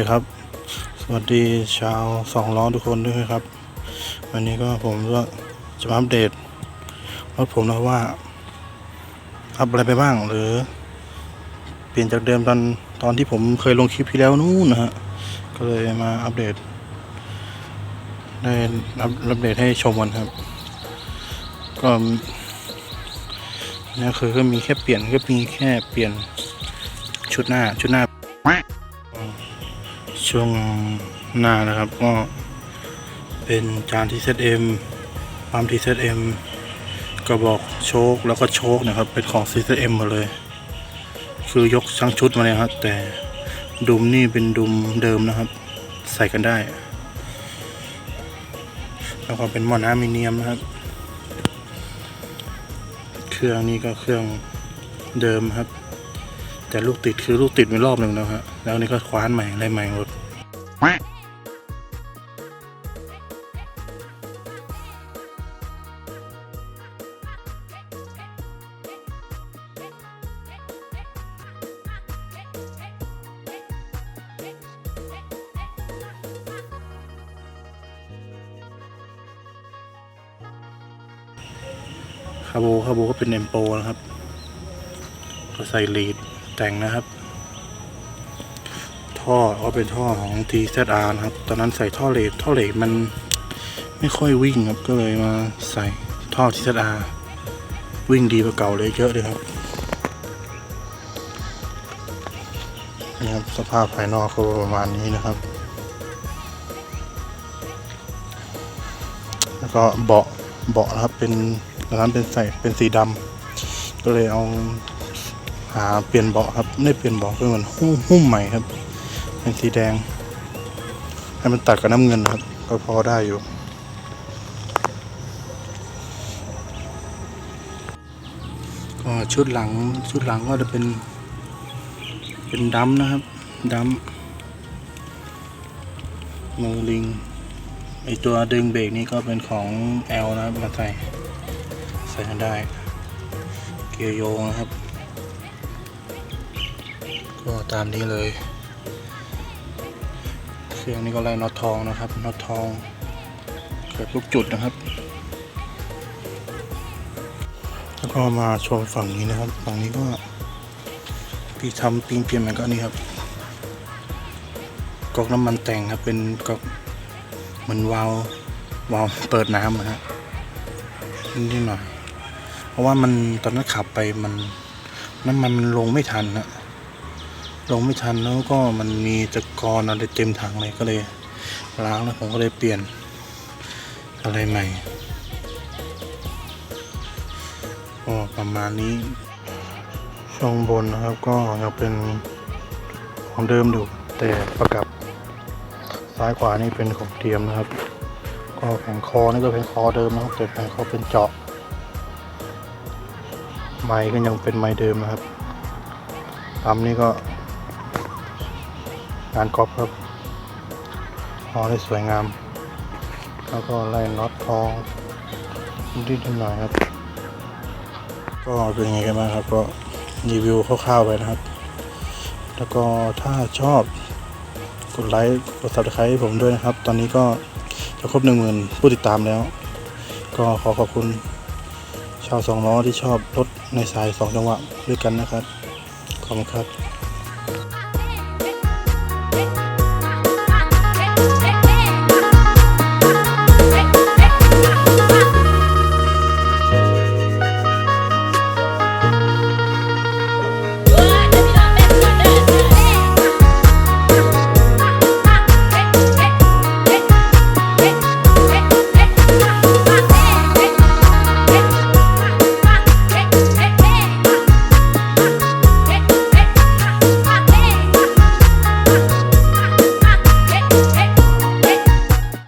สดีครับ สวัสดีชาวสองล้อทุกคนด้วยครับ วันนี้ก็ผมก็จะมาอัปเดตรถผมนะว่า อัพอะไรไปบ้างหรือ เปลี่ยนจากเดิมตอนตอนที่ผมเคยลงคลิปที่แล้วนู่นนะฮะ ก็เลยมาอัปเดต ได้อัปอัปเดตให้ชมกันครับ ก็นี่คือก็มีแค่เปลี่ยนก็มีแค่เปลี่ยนชุดหน้าชุดหน้า ช่วงหน้านะครับ ก็เป็นจานทีเซเอ็มปั๊มทีเซเอ็มกระบอกโชคแล้วก็โชคนะครับ เป็นของทีเซเอ็มหมดเลย คือยกทั้งชุดมาเลยครับ แต่ดุมนี่เป็นดุมเดิมนะครับ ใส่กันได้ แล้วก็เป็นหม้อน้ำมิเนียมนะครับ เครื่องนี้ก็เครื่องเดิมครับ แต่ลูกติดคือลูกติดไปรอบหนึ่งแล้วฮะแล้วนี่ก็คว้านใหม่อะไรใหม่หมดคาโบคาโบก็เป็นเอ็มโปนะครับ ก็ใส่ลีด แต่งนะครับ ท่อก็เป็นท่อของ TZR นะครับ ตอนนั้นใส่ท่อเหลดท่อเหลดมันไม่ค่อยวิ่งครับก็เลยมาใส่ท่อ TZR วิ่งดีกว่าเก่าเลยเยอะเลยครับนี่ครับสภาพภายนอกก็ประมาณนี้นะครับ แล้วก็เบาะเบาะนะครับเป็นตอนนั้นเป็นใส่เป็นสีดำก็เลยเอา หาเปลี่ยนเบาะครับไม่เปลี่ยนเบาะเป็นเหมือนหุ้มหุ้มใหม่ครับเป็นสีแดง ให้มันตัดกับน้ำเงินครับ ก็พอได้อยู่ก็ชุดหลังชุดหลังก็จะเป็น เป็นดัมนะครับดัมมือลิงไอตัวดึงเบรกนี่ก็เป็นของ L นะครับมาใส่ใส่กันได้ เกียร์โยงนะครับ ก็ตามนี้เลย เครื่องนี้ก็ไล่น็อตทองนะครับน็อตทองเกิดลูกจุดนะครับ แล้วก็มาชมฝั่งนี้นะครับ ฝั่งนี้ก็ที่ทำปิงเปลี่ยนมันก็นี่ครับก๊อกน้ำมันแต่งครับ เป็นก๊อกเหมือนวาล์ววาล์วเปิดน้ำนะฮะนิดหน่อย เพราะว่ามันตอนนั้นขับไปมันน้ำมันมันลงไม่ทันนะ ลงไม่ทันแล้วก็มันมีตะกอนอะไรเต็มถังเลยก็เลยล้างแล้วผมก็เลยเปลี่ยนอะไรใหม่ก็ประมาณนี้ช่องบนนะครับก็ยังเป็นของเดิมอยู่แต่ประกับซ้ายขวานี่เป็นของเทียมนะครับ ก็แผงคอนี่ก็เป็นคอเดิมนะครับแต่แผงคอเป็นเจาะไม้ก็ยังเป็นไม้เดิมนะครับปั๊มนี่ก็ งานกรอบครับพอได้สวยงาม แล้วก็ไล่น็อตทองนิดหน่อยครับ ก็เป็นยังไงกันบ้างครับ ก็รีวิวคร่าวๆไปนะครับ แล้วก็ถ้าชอบกดไลค์กด subscribe ให้ผมด้วยนะครับ ตอนนี้ก็จะครบหนึ่งหมื่นผู้ติดตามแล้ว ก็ขอขอบคุณ ชาวสองล้อที่ชอบรถในสายสองจังหวะด้วยกันนะครับ ขอบคุณครับ